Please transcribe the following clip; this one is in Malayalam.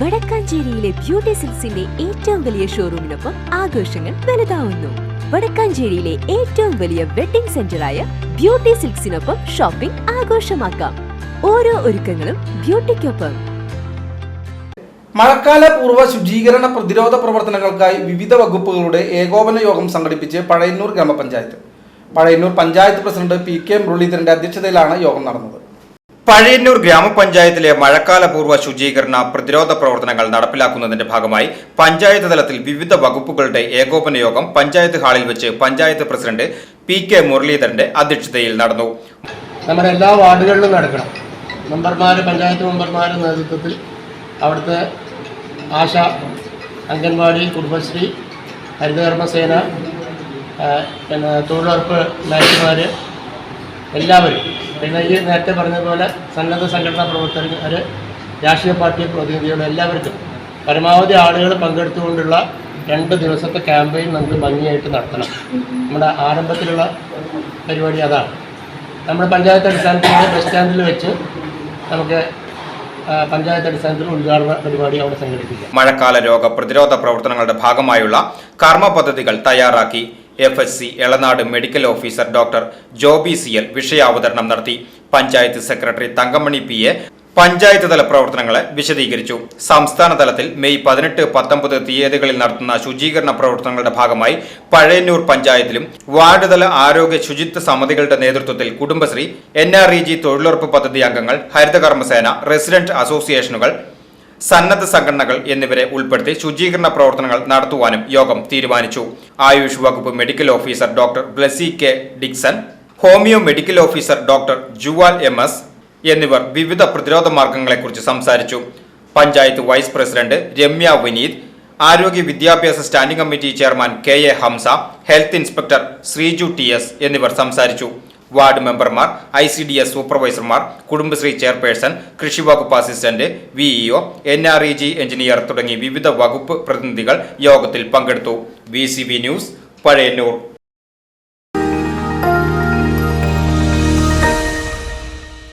വടക്കാഞ്ചേരിയിലെ ബ്യൂട്ടി സിൽസിന്റെ ഏറ്റവും വലിയ ഷോറൂമിനൊപ്പം ആഘോഷങ്ങൾ വലുതാവുന്നു. വടക്കാഞ്ചേരിയിലെ ഏറ്റവും വലിയ വെഡിംഗ് സെന്ററായ ബ്യൂട്ടി സിൽക്സിനൊപ്പം ഷോപ്പിംഗ് ആഘോഷമാക്കാം. ഓരോ ഒരുക്കങ്ങളും ബ്യൂട്ടിക്കൊപ്പം. മഴക്കാല പൂർവ ശുചീകരണ പ്രതിരോധ പ്രവർത്തനങ്ങൾക്കായി വിവിധ വകുപ്പുകളുടെ ഏകോപന യോഗം സംഘടിപ്പിച്ച് പഴയന്നൂർ ഗ്രാമപഞ്ചായത്ത്. Pazhayannur panchayat president P K മുരളീധരന്റെ അധ്യക്ഷതയിലാണ് യോഗം നടന്നത്. പഴയന്നൂർ ഗ്രാമപഞ്ചായത്തിലെ മഴക്കാലപൂർവ ശുചീകരണ പ്രതിരോധ പ്രവർത്തനങ്ങൾ നടപ്പിലാക്കുന്നതിന്റെ ഭാഗമായി പഞ്ചായത്ത് തലത്തിൽ വിവിധ വകുപ്പുകളുടെ ഏകോപന യോഗം പഞ്ചായത്ത് ഹാളിൽ വെച്ച് പഞ്ചായത്ത് പ്രസിഡന്റ് പി കെ മുരളീധരന്റെ അധ്യക്ഷതയിൽ നടന്നു. നമ്മുടെ എല്ലാ വാർഡുകളിലും നടക്കണം. മെമ്പർമാർ പഞ്ചായത്ത് മെമ്പർമാരുടെ നേതൃത്വത്തിൽ അവിടുത്തെ ആശ അംഗൻവാടി കുടുംബശ്രീ ഹരിതകർമ്മസേന പിന്നെ തൊഴിലുറപ്പ് നഴ്സുമാർ എല്ലാവരും പിന്നെ ഈ നേരത്തെ പറഞ്ഞതുപോലെ സന്നദ്ധ സംഘടനാ പ്രവർത്തകർ രാഷ്ട്രീയ പാർട്ടി പ്രതിനിധികൾ എല്ലാവർക്കും പരമാവധി ആളുകൾ പങ്കെടുത്തുകൊണ്ടുള്ള രണ്ട് ദിവസത്തെ ക്യാമ്പയിൻ നമുക്ക് ഭംഗിയായിട്ട് നടത്തണം. നമ്മുടെ ആരംഭത്തിലുള്ള പരിപാടി അതാണ്. നമ്മുടെ പഞ്ചായത്ത് അടിസ്ഥാനത്തിൽ ബസ് സ്റ്റാൻഡിൽ വെച്ച് നമുക്ക് പഞ്ചായത്ത് അടിസ്ഥാനത്തിൽ ഉദ്ഘാടന പരിപാടി അവിടെ സംഘടിപ്പിക്കാം. മഴക്കാല രോഗ പ്രതിരോധ പ്രവർത്തനങ്ങളുടെ ഭാഗമായുള്ള കർമ്മ പദ്ധതികൾ തയ്യാറാക്കി F S C Elanad medical officer doctor Joby C L വിഷയാവതരണം നടത്തി. Panchayat secretary Thankamani P A panchayat തല പ്രവർത്തനങ്ങളെ വിശദീകരിച്ചു. സംസ്ഥാന തലത്തിൽ മെയ് പതിനെട്ട് പത്തൊമ്പത് തീയതികളിൽ നടത്തുന്ന ശുചീകരണ പ്രവർത്തനങ്ങളുടെ ഭാഗമായി പഴയന്നൂർ പഞ്ചായത്തിലും വാർഡ് തല ആരോഗ്യ ശുചിത്വ സമിതികളുടെ നേതൃത്വത്തിൽ Kudumbashree N R E G തൊഴിലുറപ്പ് പദ്ധതി അംഗങ്ങൾ ഹരിതകർമ്മസേന റെസിഡന്റ് അസോസിയേഷനുകൾ സന്നദ്ധ സംഘടനകൾ എന്നിവരെ ഉൾപ്പെടുത്തി ശുചീകരണ പ്രവർത്തനങ്ങൾ നടത്തുവാനും യോഗം തീരുമാനിച്ചു. ആയുഷ് വകുപ്പ് medical officer doctor Blessy K. Dixon homeo medical officer doctor Juwal M. S. എന്നിവർ വിവിധ പ്രതിരോധ മാർഗങ്ങളെക്കുറിച്ച് സംസാരിച്ചു. പഞ്ചായത്ത് വൈസ് പ്രസിഡന്റ് രമ്യ വിനീത് ആരോഗ്യ വിദ്യാഭ്യാസ standing committee chairman K. A. Hamsa health inspector Sreeju T. S. എന്നിവർ സംസാരിച്ചു. വാർഡ് മെമ്പർമാർ ഐ സി ഡി എസ് സൂപ്പർവൈസർമാർ കുടുംബശ്രീ ചെയർപേഴ്സൺ കൃഷി വകുപ്പ് assistant VEO N R E G engineer തുടങ്ങി വിവിധ വകുപ്പ് പ്രതിനിധികൾ യോഗത്തിൽ പങ്കെടുത്തു. V news Pazhayannur.